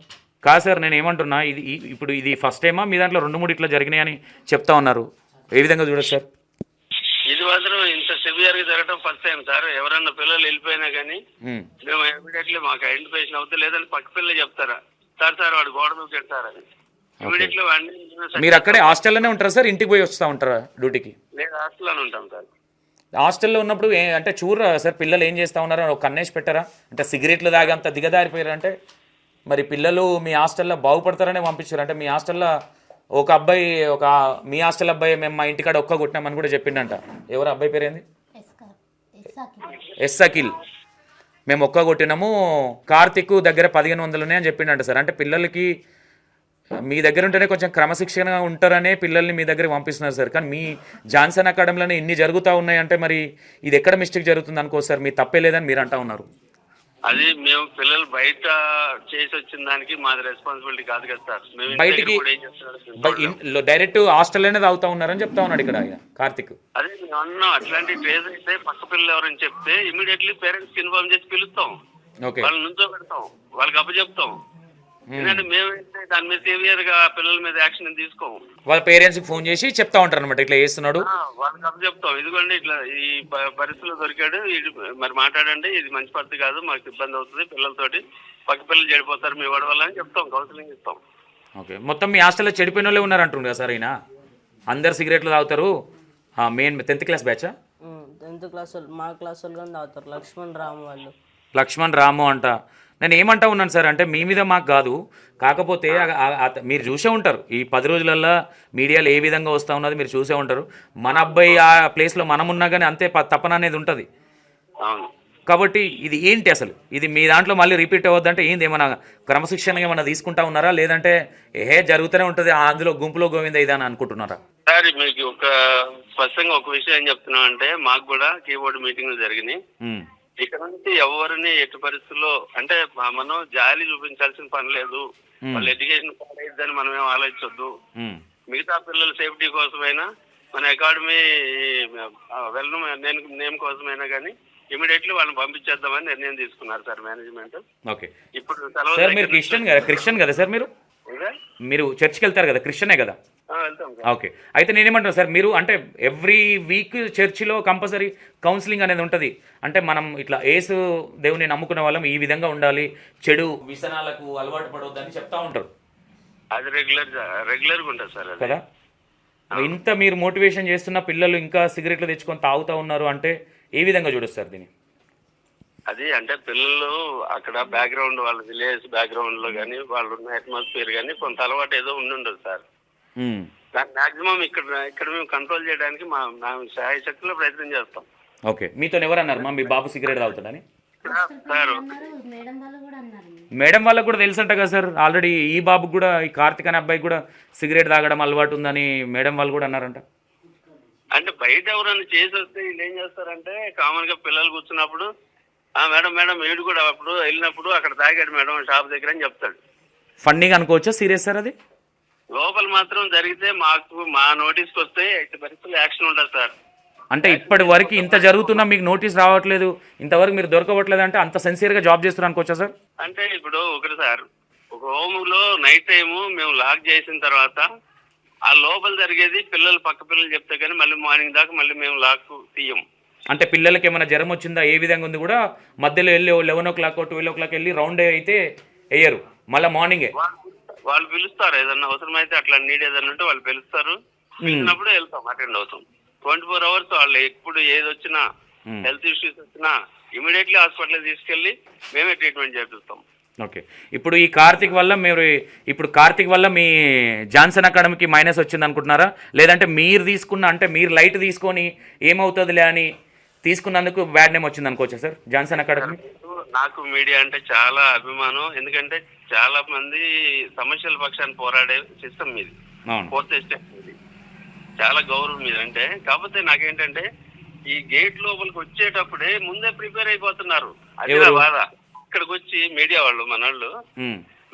కాదు సార్ నేను ఏమంటున్నా ఇది ఇప్పుడు ఇది ఫస్ట్ టైమా మీ దాంట్లో రెండు మూడు ఇట్లా జరిగినాయని చెప్తా ఉన్నారు ఏ విధంగా చూడదు సార్ ఇది మాత్రం ఇంత సివియర్ గా జరగడం ఫస్ట్ టైం సార్ ఎవరన్నా పిల్లలు వెళ్ళిపోయినా కానీ మేము ఇమీడియట్లీ మాకు ఐడెంటిఫికేషన్ అవుతుంది లేదని పక్క పిల్లలు చెప్తారా సార్ సార్ వాడు గోడ మీద పెడతారా మీరు అక్కడే హాస్టల్లోనే ఉంటారా సార్ ఇంటికి పోయి వస్తా ఉంటారా డ్యూటీకి హాస్టల్లోనే ఉంటాం సార్ హాస్టల్లో ఉన్నప్పుడు అంటే చూడరా సార్ పిల్లలు ఏం చేస్తా ఉన్నారా కన్నేసి పెట్టారా అంటే సిగరెట్లు తాగి అంత దిగదారిపోయారంటే మరి పిల్లలు మీ హాస్టల్లో బాగుపడతారనే పంపించారు అంటే మీ హాస్టల్లో ఒక అబ్బాయి ఒక మీ హాస్టల్ అబ్బాయి మేము మా ఇంటికాడ ఒక్క కొట్టినామని కూడా చెప్పిండంట ఎవరు అబ్బాయి పేరేంది ఎస్ అఖిల్ మేము ఒక్క కొట్టినాము కార్తిక్ దగ్గర పదిహేను వందలు ఉన్నాయని చెప్పిండంట సార్ అంటే పిల్లలకి మీ దగ్గర ఉంటేనే కొంచెం క్రమశిక్షణగా ఉంటారనే పిల్లల్ని మీ దగ్గర పంపిస్తున్నారు సార్ కానీ మీ జాన్సన్ అకాడమీలోనే ఇన్ని జరుగుతూ ఉన్నాయంటే మరి ఇది ఎక్కడ మిస్టేక్ జరుగుతుంది అనుకో సార్ మీ తప్పే లేదని మీరు అంటా ఉన్నారు అది మేము పిల్లలు బయట చేసి వచ్చిన దానికి మాది రెస్పాన్సిబిలిటీ కాదు కదా సార్ మేము బయటకి డైరెక్ట్ హాస్టల్ అనేది అవుతా ఉన్నారని చెప్తా ఉన్నాడు ఇక్కడ కార్తిక్ అదే మేము అట్లాంటి ఫేజ్ అయితే పక్క పిల్లలు ఎవరని చెప్తే ఇమీడియట్లీ పేరెంట్స్ ఇన్ఫార్మ్ చేసి పిలుస్తాం వాళ్ళ నుంచో పెడతాం వాళ్ళకి అప్పచెప్తాం Hmm. ఎందుకంటే మేము దాని మీద సేవియర్ గా పిల్లల మీద యాక్షన్ తీసుకోము వాళ్ళ పేరెంట్స్ కి ఫోన్ చేసి చెప్తా ఉంటారు అనమాట ఇట్లా చేస్తున్నాడు వాళ్ళకి అప్పుడు చెప్తాం ఇదిగోండి ఇట్లా ఈ పరిస్థితులు దొరికాడు ఇది మరి మాట్లాడండి ఇది మంచి పరిస్థితి కాదు మాకు ఇబ్బంది అవుతుంది పిల్లలతోటి పక్క పిల్లలు చెడిపోతారు మీ వాడి వల్ల అని చెప్తాం కౌన్సిలింగ్ ఇస్తాం ఓకే మొత్తం మీ హాస్టల్లో చెడిపోయిన వాళ్ళే ఉన్నారు అంటుండ్రు కదా సార్ ఆయన అందరు సిగరెట్లు తాగుతారు మెయిన్ టెన్త్ క్లాస్ బ్యాచా టెన్త్ క్లాస్ వాళ్ళు మా క్లాస్ వాళ్ళు తాగుతారు లక్ష్మణ్ రామ్ వాళ్ళు లక్ష్మణ్ రాము అంట నేను ఏమంటా ఉన్నాను సార్ అంటే మీ మీద మాకు కాదు కాకపోతే మీరు చూసే ఉంటారు ఈ పది రోజులల్లో మీడియాలో ఏ విధంగా వస్తూ ఉన్నది మీరు చూసే ఉంటారు మన అబ్బాయి ఆ ప్లేస్లో మనం ఉన్నా కానీ అంతే తపన అనేది ఉంటుంది కాబట్టి ఇది ఏంటి అసలు ఇది మీ దాంట్లో మళ్ళీ రిపీట్ అవ్వద్దంటే ఏంది ఏమైనా క్రమశిక్షణగా ఏమైనా తీసుకుంటా ఉన్నారా లేదంటే ఏ జరుగుతూనే ఉంటుంది అందులో గుంపులో గోవింద అని అనుకుంటున్నారా సార్ మీకు ఒక స్పష్టంగా ఒక విషయం ఏం చెప్తున్నా అంటే మాకు కూడా కీబోర్డ్ మీటింగ్లు జరిగినాయి ఇక నుంచి ఎవరిని ఎట్టి పరిస్థితుల్లో అంటే మనం జాలి చూపించాల్సిన పని లేదు వాళ్ళు ఎడ్యుకేషన్ పాడైద్దని మనం ఏం ఆలోచించొద్దు మిగతా పిల్లల సేఫ్టీ కోసమైనా మన అకాడమీ వెళ్ళను నేను నేమ్ కోసమైనా కానీ ఇమీడియట్లీ వాళ్ళని పంపించేద్దామని నిర్ణయం తీసుకున్నారు సార్ మేనేజ్మెంట్ ఓకే ఇప్పుడు మీరు క్రిస్టియన్ కదా క్రిస్టియన్ కదా సార్ మీరు మీరు చర్చ్కి వెళ్తారు కదా క్రిస్టియనే కదా ఓకే అయితే నేను ఏమంటాను సార్ మీరు అంటే ఎవ్రీ వీక్ చర్చిలో కంపల్సరీ కౌన్సిలింగ్ అనేది ఉంటుంది అంటే మనం ఇట్లా ఏసు దేవుని నమ్ముకునే వాళ్ళం ఈ విధంగా ఉండాలి చెడు విసనాలకు అలవాటు పడవద్దని చెప్తా ఉంటారు అది రెగ్యులర్ రెగ్యులర్గా ఉంటుంది సార్ కదా ఇంత మీరు మోటివేషన్ చేస్తున్న పిల్లలు ఇంకా సిగరెట్లు తెచ్చుకొని తాగుతా ఉన్నారు అంటే ఏ విధంగా చూడొచ్చు సార్ దీన్ని అది అంటే పిల్లలు అక్కడ బ్యాక్గ్రౌండ్ వాళ్ళ విలేజ్ బ్యాక్గ్రౌండ్ లో కానీ వాళ్ళు ఉన్న అట్మాస్ఫియర్ కానీ కొంత అలవాటు ఏదో ఉండదు సార్ దాన్ని మాక్సిమం ఇక్కడ ఇక్కడ మేము కంట్రోల్ చేయడానికి మా నా సహాయ శక్తిలో ప్రయత్నం చేస్తాం ఓకే మీతో ఎవరన్నారు మా మీ బాబు సిగరెట్ తాగుతాడని మేడం వాళ్ళకు కూడా తెలుసంట కదా సార్ ఆల్రెడీ ఈ బాబు కూడా ఈ కార్తిక్ అనే అబ్బాయి కూడా సిగరెట్ తాగడం అలవాటు ఉందని మేడం వాళ్ళు కూడా అన్నారంట అంటే బయట ఎవరైనా చేసి వస్తే వీళ్ళు ఏం చేస్తారంటే కామన్ గా పిల్లలు కూర్చున్నప్పుడు ఆ మేడం మేడం ఏడు కూడా అప్పుడు వెళ్ళినప్పుడు అక్కడ తాగాడు మేడం షాప్ దగ్గర అని చెప్తాడు ఫండింగ్ అనుకోవచ్చా సీరియస్ సార్ అది లోపల మాత్రం జరిగితే మాకు మా నోటీస్కి వస్తే ఎట్టి పరిస్థితులు యాక్షన్ ఉండదు సార్ అంటే ఇప్పటి వరకు ఇంత జరుగుతున్నా మీకు నోటీస్ రావట్లేదు ఇంతవరకు మీరు దొరకవట్లేదు అంటే అంత సెన్సియర్ గా జాబ్ చేస్తున్నారు అనుకోవచ్చా సార్ అంటే ఇప్పుడు ఒకటి సార్ ఒక హోమ్ లో నైట్ టైము మేము లాక్ చేసిన తర్వాత ఆ లోపల జరిగేది పిల్లలు పక్క పిల్లలు చెప్తే కానీ మళ్ళీ మార్నింగ్ దాకా మళ్ళీ మేము లాక్ తీయం అంటే పిల్లలకి ఏమైనా జ్వరం వచ్చిందా ఏ విధంగా ఉంది కూడా మధ్యలో వెళ్ళి eleven o'clock twelve o'clock వెళ్ళి రౌండ్ అయితే వేయరు మళ్ళీ మార్నింగే వాళ్ళు పిలుస్తారు ఏదన్నా అవసరమైతే అట్లా నీడ్ ఏదన్నా ఉంటే వాళ్ళు పిలుస్తారు hmm. పిలిచినప్పుడు వెళ్తాం అటెండ్ అవుతాం ట్వంటీ ఫోర్ అవర్స్ వాళ్ళు ఎప్పుడు ఏది వచ్చినా హెల్త్ hmm. ఇష్యూస్ వచ్చినా ఇమీడియట్లీ హాస్పిటల్ తీసుకెళ్లి మేమే ట్రీట్మెంట్ చేపిస్తాం ఓకే ఇప్పుడు ఈ కార్తిక్ వల్ల మీరు ఇప్పుడు కార్తిక్ వల్ల మీ జాన్సన్ అకాడమీకి మైనస్ వచ్చింది అనుకుంటున్నారా లేదంటే మీరు తీసుకున్న అంటే మీరు లైట్ తీసుకొని లే అని తీసుకున్నందుకు బ్యాడ్ నేమ్ వచ్చింది అనుకోవచ్చా సార్ జాన్సన్ అకాడమీ నాకు మీడియా అంటే చాలా అభిమానం ఎందుకంటే చాలా మంది సమస్యల పక్షాన్ని పోరాడే సిస్టమ్ మీది ఫోర్త్ ఎస్టేట్ మీది చాలా గౌరవం మీద అంటే కాకపోతే నాకేంటంటే ఈ గేట్ లోపలికి వచ్చేటప్పుడే ముందే ప్రిపేర్ అయిపోతున్నారు అది బాధ ఇక్కడికి వచ్చి మీడియా వాళ్ళు మన వాళ్ళు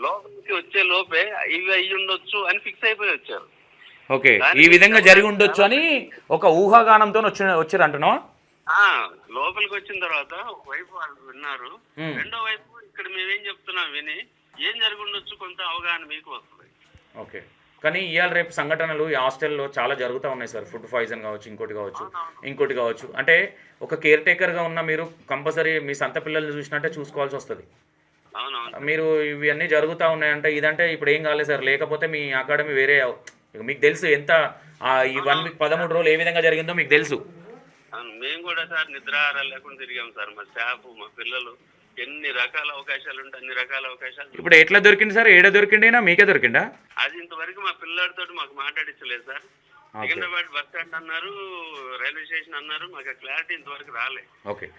లోపలికి వచ్చే లోపే ఇవి అయ్యి ఉండొచ్చు అని ఫిక్స్ అయిపోయి వచ్చారు ఓకే ఈ విధంగా జరిగి ఉండొచ్చు అని ఒక ఊహాగానంతో వచ్చి వచ్చారు అంటున్నావా లోపలికి వచ్చిన తర్వాత వైపు వాళ్ళు విన్నారు రెండో వైపు ఇక్కడ మేమేం చెప్తున్నాం విని ఏం జరుగుండొచ్చు కొంత అవగాహన మీకు వస్తుంది ఓకే కానీ ఇవాళ రేపు సంఘటనలు ఈ హాస్టల్లో చాలా జరుగుతూ ఉన్నాయి సార్ ఫుడ్ పాయిజన్ కావచ్చు ఇంకోటి కావచ్చు ఇంకోటి కావచ్చు అంటే ఒక కేర్ టేకర్గా ఉన్న మీరు కంపల్సరీ మీ సంత పిల్లల్ని చూసినట్టే చూసుకోవాల్సి వస్తుంది మీరు ఇవన్నీ జరుగుతూ ఉన్నాయంటే ఇదంటే ఇప్పుడు ఏం కాలేదు సార్ లేకపోతే మీ అకాడమీ వేరే మీకు తెలుసు ఎంత ఈ వన్ వీక్ పదమూడు రోజులు ఏ విధంగా జరిగిందో మీకు తెలుసు అవును మేము కూడా సార్ ఆహారాలు లేకుండా తిరిగాం సార్ మా స్టాఫ్ మా పిల్లలు ఎన్ని రకాల అవకాశాలు ఉంటాయి అన్ని రకాల అవకాశాలు ఇప్పుడు ఎట్లా దొరికింది సార్ ఏడా దొరికింది మీకే దొరికిండా అది ఇంతవరకు మా పిల్లలతో మాకు మాట్లాడించలేదు సార్ సికింద్రాబాద్ బస్ స్టాండ్ అన్నారు రైల్వే స్టేషన్ అన్నారు మాకు క్లారిటీ ఇంతవరకు రాలే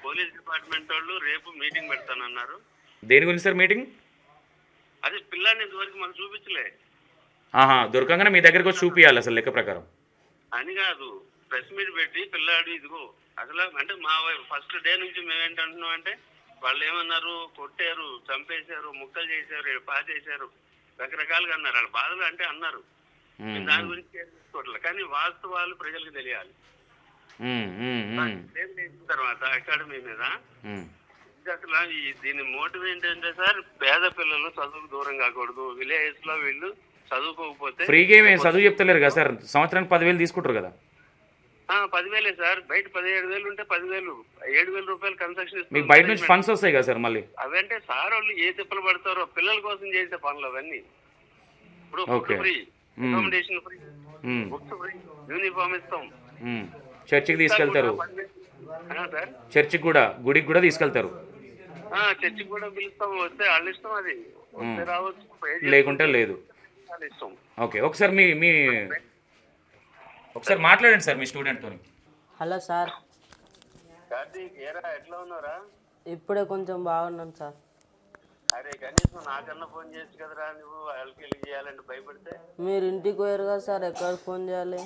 పోలీస్ డిపార్ట్మెంట్ వాళ్ళు రేపు మీటింగ్ పెడతానన్నారు దేని గురించి సార్ మీటింగ్ అది పిల్లల్ని ఇంతవరకు మాకు చూపించలే ఆహా దొరకంగానే మీ దగ్గరకు వచ్చి చూపియాలి అసలు లెక్క ప్రకారం అని కాదు ప్రెస్ మీట్ పెట్టి పిల్లాడు ఇదిగో అసలు అంటే మా ఫస్ట్ డే నుంచి మేము ఏంటంటున్నాం అంటే వాళ్ళు ఏమన్నారు కొట్టారు చంపేశారు ముక్కలు చేశారు పా చేశారు రకరకాలుగా అన్నారు వాళ్ళ బాధలు అంటే అన్నారు దాని గురించి చేసుకోవట్లేదు కానీ వాస్తవాలు ప్రజలకు తెలియాలి తర్వాత అకాడమీ మీద అసలు దీని మోటివ్ ఏంటంటే సార్ పేద పిల్లలు చదువుకు దూరం కాకూడదు విలేజ్ లో వీళ్ళు చదువుకోకపోతే ఫ్రీగా చదువు చెప్తలేరు కదా సార్ సంవత్సరానికి పదివేలు తీసుకుంటారు కదా పదివేలే సార్ బయట పదిహేడు వేలు ఉంటే పదివేలు ఏడు వేల రూపాయలు కన్స్ట్రక్షన్ మీకు బయట నుంచి ఫండ్స్ వస్తాయి కదా సార్ మళ్ళీ అవంటే సార్ వాళ్ళు ఏ తిప్పలు పడతారో పిల్లల కోసం చేసే పనులు అవన్నీ ఇప్పుడు free accommodation free books free uniform ఇస్తాం చర్చికి తీసుకెళ్తారు చర్చి కూడా గుడికి కూడా తీసుకెళ్తారు చర్చికి కూడా పిలుస్తాం వస్తే వాళ్ళు ఇష్టం అది లేకుంటే లేదు ఓకే ఒకసారి మీ మీ ఒకసారి మాట్లాడండి సార్ మీ స్టూడెంట్తో హలో సార్ ఎట్లా ఉన్నారా ఇప్పుడే కొంచెం బాగున్నాను సార్ అరే కనీసం నాకన్నా ఫోన్ చేసి కదరా నువ్వు వాళ్ళకి వెళ్ళి చేయాలంటే భయపడితే మీరు ఇంటికి పోయారు కదా సార్ ఎక్కడ ఫోన్ చేయాలి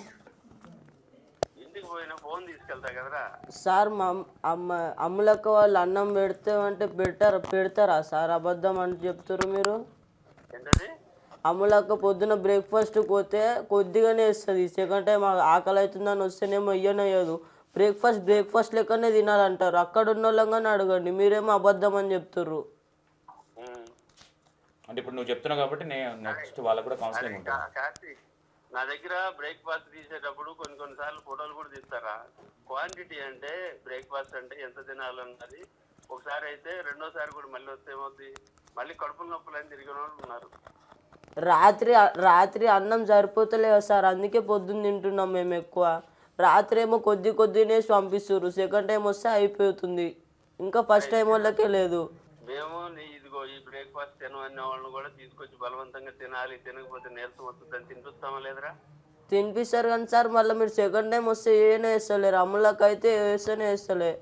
ఇంటికి పోయినా ఫోన్ తీసుకెళ్తా కదరా సార్ మా అమ్మ అమ్ములక్క వాళ్ళు అన్నం పెడితే అంటే పెట్టారు పెడతారా సార్ అబద్ధం అని చెప్తారు మీరు ఏంటది అమ్మలక్క పొద్దున బ్రేక్ఫాస్ట్ పోతే కొద్దిగానే ఇస్తుంది సెకండ్ టైం ఆకలి అవుతుందని వస్తేనేమో ఇయ్యనయ్యదు బ్రేక్ఫాస్ట్ బ్రేక్ఫాస్ట్ లెక్కనే తినాలంటారు అక్కడ ఉన్న వాళ్ళంగానే అడగండి మీరేమో అబద్ధం అని చెప్తుర్రు అంటే ఇప్పుడు నువ్వు చెప్తున్నావు కాబట్టి నేను నెక్స్ట్ వాళ్ళకు కూడా కౌన్సిలింగ్ ఉంటుంది నా దగ్గర బ్రేక్ఫాస్ట్ తీసేటప్పుడు కొన్ని కొన్నిసార్లు ఫోటోలు కూడా తీస్తారా క్వాంటిటీ అంటే బ్రేక్ఫాస్ట్ అంటే ఎంత తినాలన్నది ఒకసారి అయితే రెండోసారి కూడా మళ్ళీ వస్తే ఏమవుతుంది మళ్ళీ కడుపు నొప్పులు అని తిరిగిన వాళ్ళు ఉన్నారు రాత్రి రాత్రి అన్నం సరిపోతలేదు సార్ అందుకే పొద్దున్న తింటున్నాం మేము ఎక్కువ రాత్రి ఏమో కొద్ది కొద్దినే పంపిస్తారు సెకండ్ టైం వస్తే అయిపోతుంది ఇంకా ఫస్ట్ టైం వాళ్ళకే లేదు మేము ఇదిగో ఈ బ్రేక్ఫాస్ట్ తినవన్న వాళ్ళని కూడా తీసుకొచ్చి బలవంతంగా తినాలి తినకపోతే నీరసం అని తినిపిస్తామా లేదురా తినిపిస్తారు కానీ సార్ మళ్ళీ మీరు సెకండ్ టైం వస్తే ఏమైనా వేస్తలేరు అమలకైతే అయితే వేస్తేనే వేస్తలే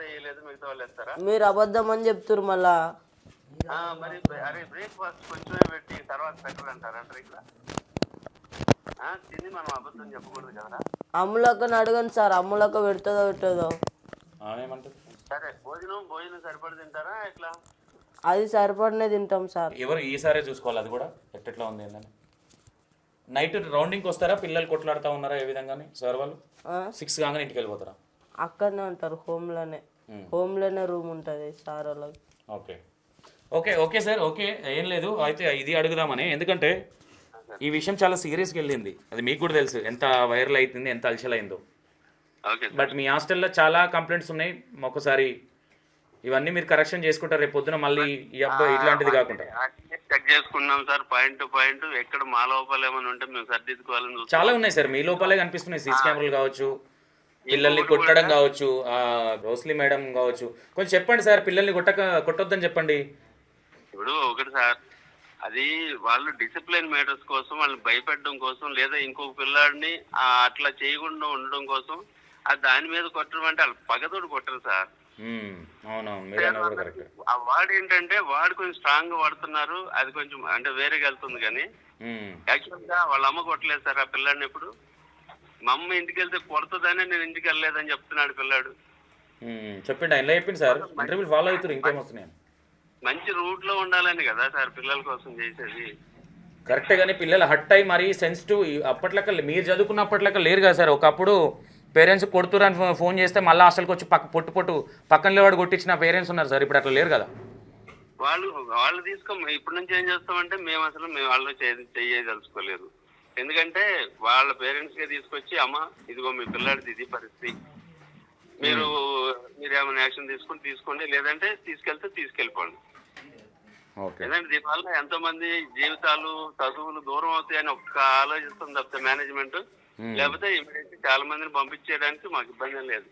వేయలేదు మిగతా వాళ్ళు వేస్తారా మీరు అబద్ధం అని చెప్తున్నారు మళ్ళా మరి అరే బ్రేక్ఫాస్ట్ కొంచెమే పెట్టి తర్వాత పెట్టాలంటారు అంటారు ఇక్కడ తిని మనం అబద్ధం చెప్పకూడదు కదా అమ్ములక్కని అడగండి సార్ అమ్ములక్క పెడుతుందో పెట్టదో సరే భోజనం భోజనం సరిపడి తింటారా ఎట్లా అది సరిపడనే తింటాం సార్ ఎవరు ఈసారే చూసుకోవాలి అది కూడా ఎట్లా ఉంది ఏంటని నైట్ రౌండింగ్కి వస్తారా పిల్లలు కొట్లాడుతూ ఉన్నారా ఏ విధంగా సార్ వాళ్ళు సిక్స్ కాగానే ఇంటికి వెళ్ళిపోతారా అక్కడనే ఉంటారు హోమ్లోనే హోమ్లోనే రూమ్ ఉంటుంది సార్ వాళ్ళకి okay okay okay sir okay ఏం లేదు అయితే ఇది అడుగుదామని ఎందుకంటే ఈ విషయం చాలా సీరియస్గా వెళ్ళింది అది మీకు కూడా తెలుసు ఎంత వైరల్ అవుతుంది ఎంత అయిందో బట్ మీ హాస్టల్లో చాలా కంప్లైంట్స్ ఉన్నాయి ఒకసారి ఇవన్నీ మీరు కరెక్షన్ చేసుకుంటారు రేపు పొద్దున మళ్ళీ ఈ అబ్బాయి ఇట్లాంటిది కాకుండా చెక్ చేసుకున్నాం సార్ పాయింట్ టు పాయింట్ ఎక్కడ మా లోపాలు ఏమైనా ఉంటే మేము సర్దిద్దుకోవాలని చాలా ఉన్నాయి సార్ మీ లోపాలే కనిపిస్తున్నాయి సీసీ కెమెరాలు కావచ్చు పిల్లల్ని కొట్టడం కావచ్చు రోస్లీ మేడం కావచ్చు కొంచెం చెప్పండి సార్ పిల్లల్ని కొట్టక కొట్టొద్దని చెప్పండి ఎప్పుడు ఒకటి సార్ అది వాళ్ళు డిసిప్లిన్ మేటర్స్ కోసం వాళ్ళని భయపెట్టడం కోసం లేదా ఇంకొక పిల్లాడిని అట్లా చేయకుండా ఉండడం కోసం అది దాని మీద కొట్టడం అంటే వాళ్ళు పగతోడు కొట్టరు సార్ ఆ వాడు ఏంటంటే వాడు కొంచెం స్ట్రాంగ్ గా వాడుతున్నారు అది కొంచెం అంటే వేరేగా వెళ్తుంది కానీ యాక్చువల్ గా వాళ్ళ అమ్మ కొట్టలేదు సార్ ఆ పిల్లాడిని ఎప్పుడు మా అమ్మ ఇంటికి వెళ్తే కొడుతుందని నేను ఇంటికి వెళ్ళలేదని చెప్తున్నాడు పిల్లాడు చెప్పండి ఆయన చెప్పింది సార్ ఫాలో అవుతారు ఇంకేమొస్తున్నాయి మంచి రూట్ లో ఉండాలని కదా సార్ పిల్లల కోసం చేసేది కరెక్ట్ కానీ పిల్లలు హట్ అయి మరీ సెన్సిటివ్ అప్పట్లక మీరు చదువుకున్నప్పట్లక లేరు కదా సార్ ఒకప్పుడు పేరెంట్స్ అని ఫోన్ చేస్తే మళ్ళీ అసలు వచ్చి పక్క పొట్టు పొట్టు పక్కన వాడు కొట్టించిన పేరెంట్స్ ఉన్నారు సార్ ఇప్పుడు అట్లా లేరు కదా వాళ్ళు వాళ్ళు తీసుకో ఇప్పటి నుంచి ఏం చేస్తామంటే మేము అసలు మేము వాళ్ళు చేయదలుచుకోలేదు ఎందుకంటే వాళ్ళ పేరెంట్స్ గా తీసుకొచ్చి అమ్మ ఇదిగో మీ పిల్లాడిది ఇది పరిస్థితి మీరు మీరు ఏమైనా యాక్షన్ తీసుకుని తీసుకోండి లేదంటే తీసుకెళ్తే తీసుకెళ్ళిపోండి ఎందుకంటే దీనివల్ల ఎంతో మంది జీవితాలు చదువులు దూరం అవుతాయని ఒక్క ఆలోచిస్తుంది తప్ప మేనేజ్మెంట్ hmm. లేకపోతే ఇమీడియట్ చాలా మందిని పంపించేయడానికి మాకు ఇబ్బంది లేదు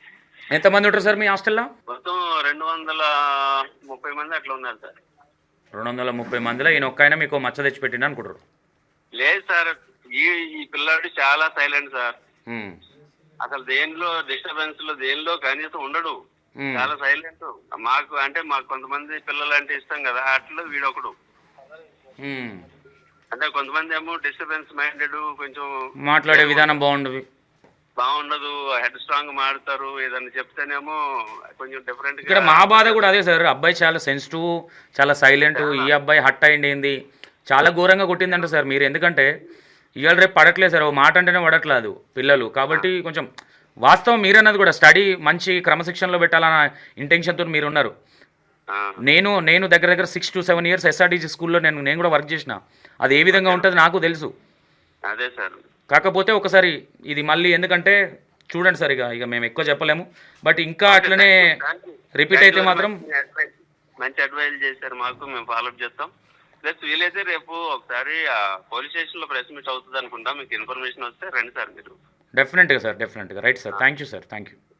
ఎంత మంది ఉంటారు సార్ మీ హాస్టల్లో మొత్తం రెండు వందల ముప్పై మంది అట్లా ఉన్నారు సార్ రెండు వందల ముప్పై మందిలో ఈయన ఒక్క ఆయన మీకు మచ్చ తెచ్చి పెట్టిన అనుకుంటారు లేదు సార్ ఈ ఈ పిల్లాడు చాలా సైలెంట్ సార్ hmm. అసలు దేనిలో డిస్టర్బెన్స్ లో దేనిలో కనీసం ఉండడు చాలా సైలెంట్ మాకు అంటే మాకు కొంతమంది పిల్లలు అంటే ఇష్టం కదా అట్లా వీడొకడు అంటే కొంతమంది ఏమో డిస్టర్బెన్స్ మైండెడ్ కొంచెం మాట్లాడే విధానం బాగుండదు బాగుండదు హెడ్ స్ట్రాంగ్ మాడతారు ఏదన్నా చెప్తేనేమో కొంచెం డిఫరెంట్ ఇక్కడ మా బాధ కూడా అదే సార్ అబ్బాయి చాలా సెన్సిటివ్ చాలా సైలెంట్ ఈ అబ్బాయి హట్ అయింది ఏంది చాలా ఘోరంగా కొట్టిందంట సార్ మీరు ఎందుకంటే ఇవాళ రేపు పడట్లేదు సార్ ఓ మాట అంటేనే పడట్లేదు పిల్లలు కాబట్టి కొంచెం వాస్తవం మీరన్నది కూడా స్టడీ మంచి క్రమశిక్షణలో పెట్టాలన్న ఇంటెన్షన్తో మీరు ఉన్నారు నేను నేను దగ్గర దగ్గర six to seven years SRDG స్కూల్లో నేను నేను కూడా వర్క్ చేసిన అది ఏ విధంగా ఉంటుంది నాకు తెలుసు అదే సార్ కాకపోతే ఒకసారి ఇది మళ్ళీ ఎందుకంటే చూడండి సార్ ఇక ఇక మేము ఎక్కువ చెప్పలేము బట్ ఇంకా అట్లనే రిపీట్ అయితే మాత్రం మంచి అడ్వైజ్ చేశారు మాకు మేము ఫాలోఅప్ చేస్తాం ప్లస్ వీలైతే రేపు ఒకసారి పోలీస్ స్టేషన్ లో ప్రెస్ మీట్ అవుతుంది అనుకుంటా మీకు ఇన్ఫర్మేషన్ వస్తే రండి సార్ మీరు Definitely, sir. Definitely. Right, sir. Ah. Thank you, sir. Thank you.